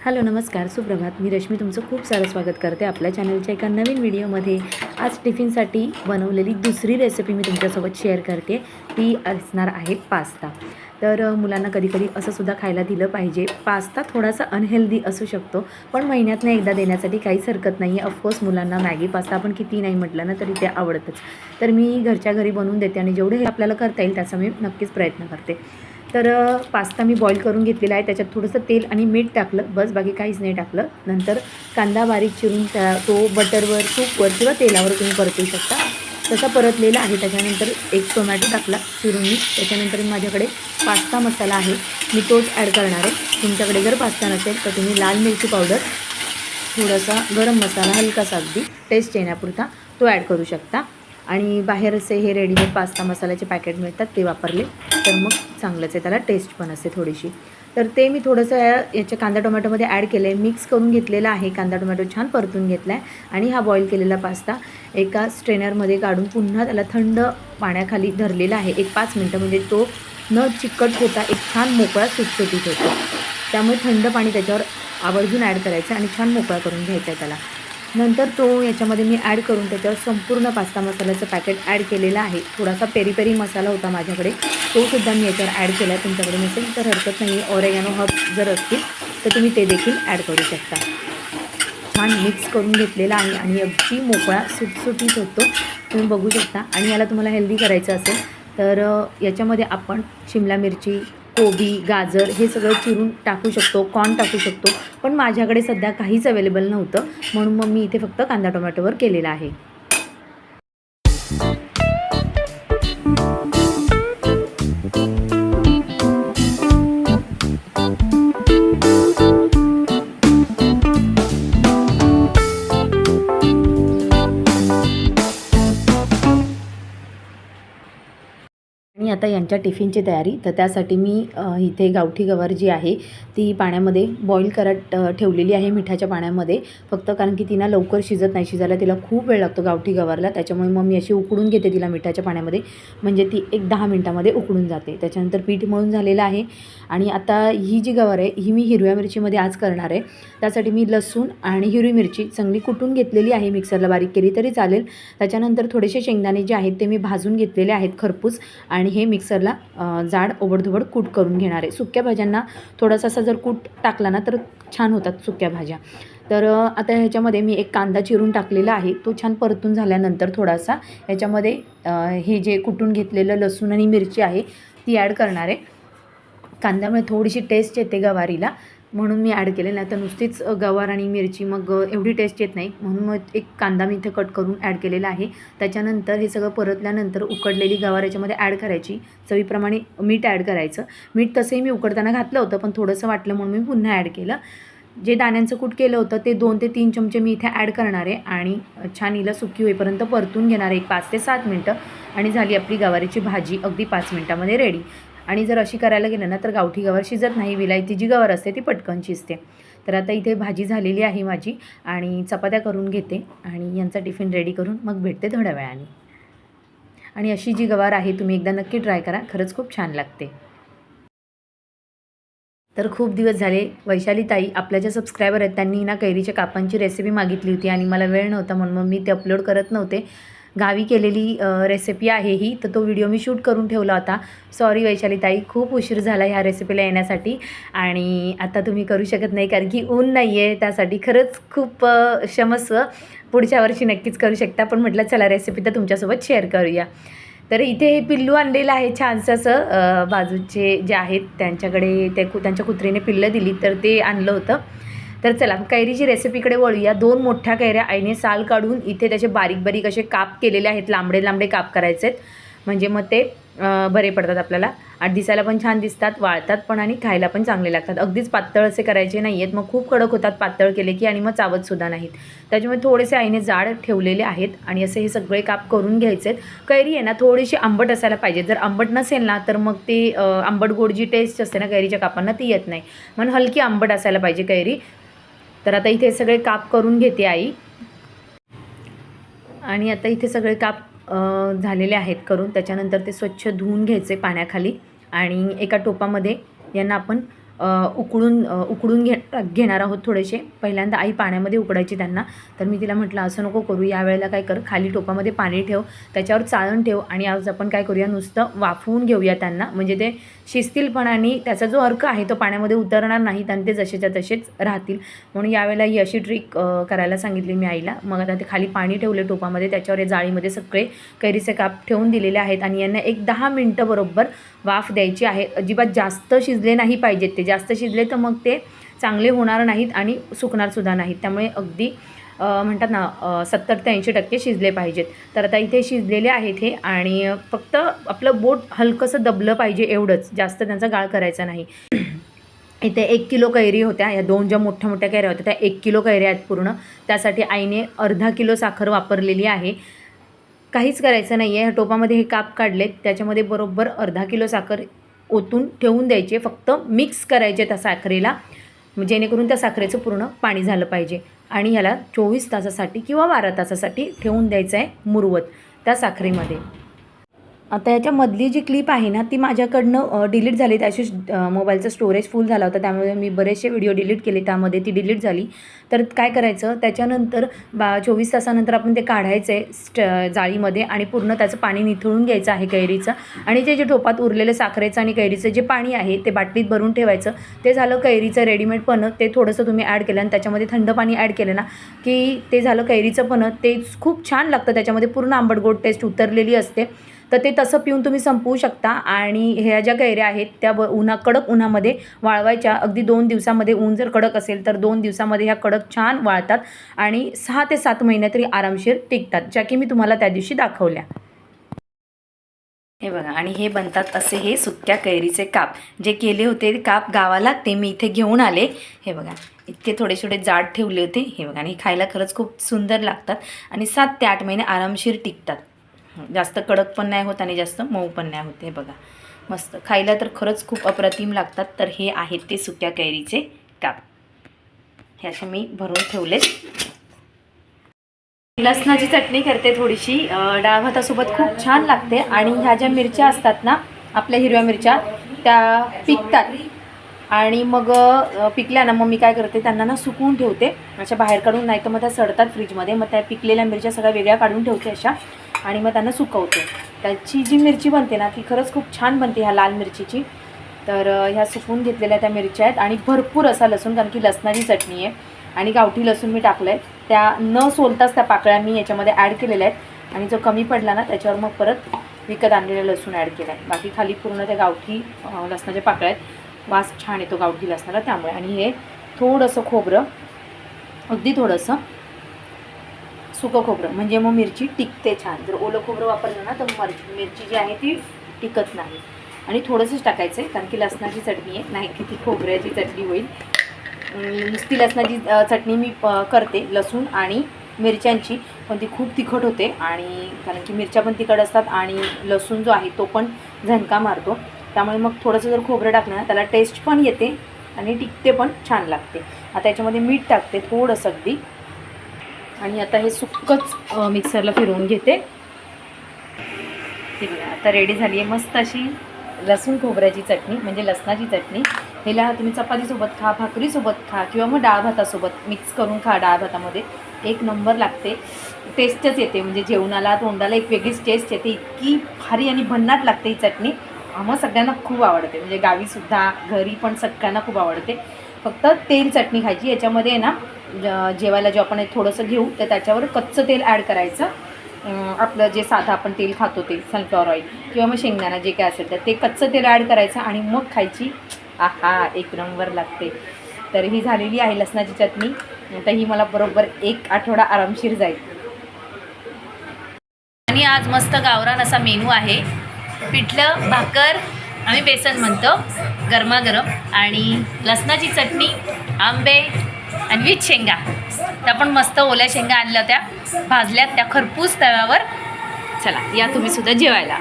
Hello नमस्कार. सुप्रभात. मी रश्मी तुमचं खूप सारं स्वागत करते आपल्या चॅनलच्या एका नवीन व्हिडिओमध्ये. आज टिफिनसाठी बनवलेली दुसरी रेसिपी मी तुमच्यासोबत शेअर करते. ती असणार आहे पास्ता. तर मुलांना कधीकधी असंसुद्धा असं सुद्धा खायला दिलं पाहिजे. पास्ता थोडासा अनहेल्दी असू शकतो पण महिन्यातनं एकदा देण्यासाठी काहीच हरकत नाही आहे ऑफकोर्स मुलांना मॅगी पास्ता आपण किती नाही म्हटलं ना तरी ते आवडतच. तर मी घरच्या घरी बनवून देते आणि जेवढे हे आपल्याला करता येईल त्याचा मी नक्कीच प्रयत्न करते. तर पास्ता मी बॉईल करून घेतलेला आहे. त्याच्यात थोडंसं तेल आणि मीठ टाकलं. बस बाकी काहीच नाही टाकलं. नंतर कांदा बारीक चिरून त्या तो बटरवर तूपवर किंवा तेलावर तुम्ही परतू शकता. तसा परतलेला आहे. त्याच्यानंतर एक टोमॅटो टाकला चिरून मी. त्याच्यानंतर माझ्याकडे पास्ता मसाला आहे. मी तोच ॲड करणार आहे. तुमच्याकडे जर पास्ता नसेल तर तुम्ही लाल मिरची पावडर थोडासा गरम मसाला हलकासा अगदी टेस्ट येण्यापुरता तो ॲड करू शकता. आणि बाहेर असे हे रेडीमेड पास्ता मसाल्याचे पॅकेट मिळतात ते वापरले. तर मग चांगलंच आहे त्याला टेस्ट पण असते थोडीशी. तर ते मी थोडंसं या- याच्या कांदा टोमॅटोमध्ये ॲड केलं आहे मिक्स करून घेतलेलं आहे कांदा टोमॅटो छान परतून घेतला आहे आणि हा बॉईल केलेला पास्ता एका स्ट्रेनरमध्ये काढून पुन्हा त्याला थंड पाण्याखाली धरलेला आहे. एक पाच मिनटं म्हणजे तो न चिकट होता एक छान मोकळा सुटसुटीत होतो. त्यामुळे थंड पाणी त्याच्यावर आवर्जून ॲड करायचं आणि छान मोकळा करून घ्यायचा आहे त्याला. नंतर तो याच्यामध्ये मी ॲड करून त्याच्यावर संपूर्ण पास्ता मसाल्याचं पॅकेट ॲड केलेलं आहे. थोडासा पेरी पेरी मसाला होता माझ्याकडे. तोसुद्धा मी याच्यावर ॲड केला आहे तुमच्याकडे नसेल तर हरकत नाही ऑरेगॅनो हब जर असतील तर तुम्ही ते देखील ॲड करू शकता. छान मिक्स करून घेतलेला आहे आणि अगदी मोकळा सुटसुटीत होतो. तुम्ही बघू शकता. आणि याला तुम्हाला हेल्दी करायचं असेल तर याच्यामध्ये आपण शिमला मिरची कोबी गाजर हे सगळं चिरून टाकू शकतो कॉर्न टाकू शकतो. पण माझ्याकडे सध्या काहीच अवेलेबल नव्हतं. म्हणून मग मी इथे फक्त कांदा टोमॅटोवर केलेला आहे. आणि टिफिनची तयारी. तर त्यासाठी मी इथे गावठी गवार जी आहे ती पाण्यामध्ये बॉईल करत ठेवलेली आहे मिठाच्या पाण्यामध्ये. फक्त कारण की तिला लवकर शिजत नाही. शिजायला तिला खूप वेळ लागतो गावठी गवारला. त्याच्यामुळे मग मी अशी उकडून घेते तिला मिठाच्या पाण्यामध्ये. म्हणजे ती एक दहा मिनटामध्ये उकडून जाते. त्याच्यानंतर पीठ मळून झालेलं आहे. आणि आता ही जी गवार आहे ही मी हिरव्या मिरचीमध्ये आज करणार आहे. त्यासाठी मी लसूण आणि हिरवी मिरची चांगली कुटून घेतलेली आहे. मिक्सरला बारीक केली तरी चालेल. त्याच्यानंतर थोडेसे शेंगदाणे जे आहेत ते मी भाजून घेतलेले आहेत खरपूस. आणि हे मिक्सर मिक्सरला जाड ओबडधोबड कूट करून घेणार आहे. सुक्या भाज्यांना थोडासा असा जर कूट टाकला ना तर छान होतात सुक्या भाज्या. तर आता ह्याच्यामध्ये मी एक कांदा चिरून टाकलेला आहे. तो छान परतून झाल्यानंतर थोडासा ह्याच्यामध्ये हे जे कुटून घेतलेलं लसूण आणि मिरची आहे ती ॲड करणार आहे. कांद्यामुळे थोडीशी टेस्ट येते गवारीला. म्हणून मी ॲड केले नाही तर नुसतीच गवार आणि मिरची मग एवढी टेस्ट येत नाही. म्हणून मग एक कांदा मी इथे कट करून ॲड केलेला आहे. त्याच्यानंतर हे सगळं परतल्यानंतर उकडलेली गवार याच्यामध्ये ॲड करायची. चवीप्रमाणे मीठ ॲड करायचं. मीठ तसंही मी उकडताना घातलं होतं पण थोडंसं वाटलं म्हणून मी पुन्हा ॲड केलं. जे दाण्यांचं कूट केलं होतं ते दोन ते तीन चमचे मी इथे ॲड करणार आहे. आणि छान हिला सुकी होईपर्यंत परतून घेणार आहे. एक पाच ते सात मिनटं. आणि झाली आपली गवारीची भाजी अगदी पाच मिनटामध्ये रेडी आणि जर अशी करायला गेलं ना तर गावठी गवार शिजत नाही. विलायती जी गवार असते ती पटकन शिजते. तर आता इथे भाजी झालेली आहे माझी आणि चपात्या करून घेते आणि यांचा टिफिन रेडी करून मग भेटते थोड्या वेळाने. आणि अशी जी गवार आहे तुम्ही एकदा नक्की ट्राय करा. खरंच खूप छान लागते. तर खूप दिवस झाले वैशाली ताई आपल्या ज्या सबस्क्रायबर आहेत त्यांनी ना कैरीच्या कापांची रेसिपी मागितली होती आणि मला वेळ नव्हता म्हणून मग मी ते अपलोड करत नव्हते. गावी केलेली रेसिपी आहे ही. तर तो व्हिडिओ मी शूट करून ठेवला होता. सॉरी वैशाली ताई खूप उशीर झाला ह्या रेसिपीला येण्यासाठी. आणि आता तुम्ही करू शकत नाही कारण की ऊन नाही आहे त्यासाठी खरंच खूप क्षमस क्षमस्व पुढच्या वर्षी नक्कीच करू शकता. पण म्हटलं चला रेसिपी तर तुमच्यासोबत शेअर करूया. तर इथे हे पिल्लू आणलेलं आहे छानसं असं बाजूचे जे आहेत त्यांच्याकडे ते कु त्यांच्या कुत्रीने पिल्लं दिली तर ते आणलं होतं. तर चला कैरीची रेसिपीकडे वळूया. दोन मोठ्या कैऱ्या आईने साल काढून इथे त्याचे बारीक बारीक असे काप केलेले आहेत. लांबडे लांबडे काप करायचे आहेत. म्हणजे मग ते बरे पडतात आपल्याला. आणि दिसायला पण छान दिसतात वाळतात पण आणि खायला पण चांगले लागतात. अगदीच पातळ असे करायचे नाही आहेत मग खूप कडक होतात पातळ केले की आणि मग चावतसुद्धा नाहीत. त्याच्यामुळे थोडेसे आईने जाड ठेवलेले आहेत आणि असे हे सगळे काप करून घ्यायचे आहेत. कैरी आहे ना थोडीशी आंबट असायला पाहिजे. जर आंबट नसेल ना तर मग ते आंबट गोड जी टेस्ट असते ना कैरीच्या कापांना ती येत नाही. म्हणून हलकी आंबट असायला पाहिजे कैरी. तर आता इथे सगळे काप करून घेते आई. आणि आता इथे सगळे काप झालेले आहेत करून. त्याच्यानंतर ते स्वच्छ धुवून घ्यायचे पाण्याखाली. आणि एका टोपामध्ये यांना आपण उकळून उकळून घे घेणार आहोत थोडेसे. पहिल्यांदा आई पाण्यामध्ये उकडायची त्यांना. तर मी तिला म्हटलं असं नको करू या वेळेला काय कर खाली टोपामध्ये पाणी ठेव त्याच्यावर चाळण ठेव आणि आज आपण काय करूया नुसतं वाफवून घेऊया त्यांना. म्हणजे ते शिजतील पण आणि त्याचा जो अर्क आहे तो पाण्यामध्ये उतरणार नाही आणि ते जसेच्या तसेच राहतील. म्हणून यावेळेला ही अशी ट्रिक करायला सांगितली मी आईला. मग आता ते खाली पाणी ठेवले टोपामध्ये त्याच्यावर या जाळीमध्ये सगळे कैरीचे काप ठेवून दिलेले आहेत आणि यांना एक दहा मिनटं बरोबर वाफ द्यायची आहे. अजिबात जास्त शिजले नाही पाहिजेत ते. जास्त शिजले तर मग ते चांगले होणार नाहीत आणि सुकणारसुद्धा नाहीत. त्यामुळे अगदी म्हणतात ना सत्तर ते ऐंशी टक्के शिजले पाहिजेत. तर आता इथे शिजलेले आहेत हे आणि फक्त आपलं बोट हलकंसं दबलं पाहिजे एवढंच. जास्त त्यांचा गाळ करायचा नाही. इथे एक किलो कैरी होत्या. या दोन ज्या मोठ्या मोठ्या कैऱ्या होत्या त्या एक किलो कैऱ्या आहेत पूर्ण. त्यासाठी आईने अर्धा किलो साखर वापरलेली आहे. काहीच करायचं नाही आहे ह्या टोपामध्ये हे काप काढलेत. त्याच्यामध्ये बरोबर अर्धा किलो साखर ओतून ठेवून द्यायचे फक्त मिक्स करायचे त्या साखरेला. जेणेकरून त्या साखरेचं पूर्ण पाणी झालं पाहिजे. आणि ह्याला चोवीस तासासाठी किंवा बारा तासासाठी ठेवून द्यायचं आहे मुरवत त्या साखरेमध्ये. आता याच्यामधली जी क्लिप आहे ना ती माझ्याकडनं डिलीट झाली. त्याशी मोबाईलचं स्टोरेज फुल झाला होता. त्यामुळे मी बरेचसे व्हिडिओ डिलीट केले. त्यामध्ये ती डिलीट झाली. तर काय करायचं? त्याच्यानंतर बा चोवीस तासानंतर आपण ते काढायचं आहे स्ट जाळीमध्ये आणि पूर्ण त्याचं पाणी निथळून घ्यायचं आहे कैरीचं. आणि ते जे टोपात उरलेलं साखरेचं आणि कैरीचं जे पाणी आहे ते बाटलीत भरून ठेवायचं. ते झालं कैरीचं रेडीमेड पण. ते थोडंसं तुम्ही ॲड केलं आणि त्याच्यामध्ये थंड पाणी ॲड केलं ना की ते झालं कैरीचं पण. ते खूप छान लागतं. त्याच्यामध्ये पूर्ण आंबट गोड टेस्ट उतरलेली असते. तर ते तसं पिऊन तुम्ही संपवू शकता. आणि ह्या ज्या कैऱ्या आहेत त्या ब उन्हा कडक उन्हामध्ये वाळवायच्या. अगदी दोन दिवसामध्ये ऊन जर कडक असेल तर दोन दिवसामध्ये ह्या कडक छान वाळतात आणि सहा ते सात महिने तरी आरामशीर टिकतात ज्या की मी तुम्हाला त्या दिवशी दाखवल्या. हे बघा आणि हे बनतात असे हे सुक्या कैरीचे काप. जे केले होते काप गावाला ते मी इथे घेऊन आले. हे बघा इतके थोडे थोडे जाड ठेवले होते. हे बघा आणि खायला खरंच खूप सुंदर लागतात आणि सात ते आठ महिने आरामशीर टिकतात. जास्त कडक पण नाही होत आणि जास्त मऊ पण नाही होत हे बघा. मस्त. खायला तर खरंच खूप अप्रतिम लागतात तर हे आहेत ते सुक्या कैरीचे काप. हे असे मी भरून ठेवलेत. लसणाची चटणी करते थोडीशी. डाळ भातासोबत खूप छान लागते आणि ह्या ज्या मिरच्या असतात ना आपल्या हिरव्या मिरच्या त्या पिकतात. आणि मग पिकल्या ना मग मी काय करते त्यांना ना सुकवून ठेवते. अशा बाहेर काढून नाही तर मग त्या सडतात फ्रीजमध्ये. मग त्या पिकलेल्या मिरच्या सगळ्या वेगळ्या काढून ठेवते अशा. आणि मग त्यांना सुकवतो. त्याची जी मिरची बनते ना ती खरंच खूप छान बनते ह्या लाल मिरचीची. तर ह्या सुकवून घेतलेल्या त्या मिरच्या आहेत आणि भरपूर असा लसूण कारण की लसणाची चटणी आहे आणि गावठी लसूण मी टाकलं आहे त्या न सोलताच त्या पाकळ्या मी याच्यामध्ये ॲड केलेल्या आहेत आणि जो कमी पडला ना त्याच्यावर मग परत विकत आणलेलं लसूण ॲड केलं आहे बाकी खाली पूर्ण त्या गावठी लसणाच्या पाकळ्या आहेत. वास छान येतो गावठी लसणाला त्यामुळे. आणि हे थोडंसं खोबरं अगदी थोडंसं सुकं खोबरं म्हणजे मग मिरची टिकते छान. जर ओलं खोबरं वापरलं ना तर मर मिरची जी आहे ती टिकत नाही. आणि थोडंसंच टाकायचं आहे कारण की लसणाची चटणी आहे. नाही की ती खोबऱ्याची चटणी होईल. नुसती लसणाची चटणी मी करते लसूण आणि मिरच्यांची पण ती खूप तिखट होते. आणि कारण की मिरच्या पण तिखट असतात आणि लसूण जो आहे तो पण झणका मारतो. त्यामुळे मग थोडंसं जर खोबरं टाकलं ना त्याला टेस्ट पण येते आणि टिकते पण छान लागते. आता याच्यामध्ये मीठ टाकते थोडंसं अगदी. आणि आता हे सुक्कच मिक्सरला फिरवून घेते. ठीक आहे आता रेडी झाली आहे मस्त अशी लसूण खोबऱ्याची चटणी म्हणजे लसणाची चटणी. ह्याला तुम्ही चपातीसोबत खा भाकरीसोबत खा किंवा मग डाळ भातासोबत मिक्स करून खा डाळ भातामध्ये. एक नंबर लागते. टेस्टच येते म्हणजे जेवणाला तोंडाला एक वेगळीच टेस्ट येते. इतकी भारी आणि भन्नाट लागते ही चटणी. आम्हा सगळ्यांना खूप आवडते. म्हणजे गावीसुद्धा घरी पण सगळ्यांना खूप आवडते. फक्त तेल चटणी खायची. याच्यामध्ये आहे ना ज- जेवायला जे आपण थोडंसं घेऊ तर त्याच्यावर कच्चं तेल ॲड करायचं. आपलं जे साधं आपण तेल खातो ते सनफ्लॉवर ऑइल किंवा मग शेंगदाणा जे काय असेल तर ते कच्चं तेल ॲड करायचं आणि मग खायची आहा एक नंबर लागते. तर ही झालेली आहे लसणाची चटणी. तर ही मला बरोबर एक आठवडा आरामशीर जाईल. आणि आज मस्त गावरान असा मेनू आहे. पिठलं भाकर आम्ही बेसन म्हणतो गरमागरम आणि लसणाची चटणी आंबे आणि वीज शेंगा. त्या पण मस्त ओल्या शेंगा आणल्या होत्या. भाजल्यात त्या खरपूस तव्यावर. चला या तुम्ही सुद्धा जेवायला.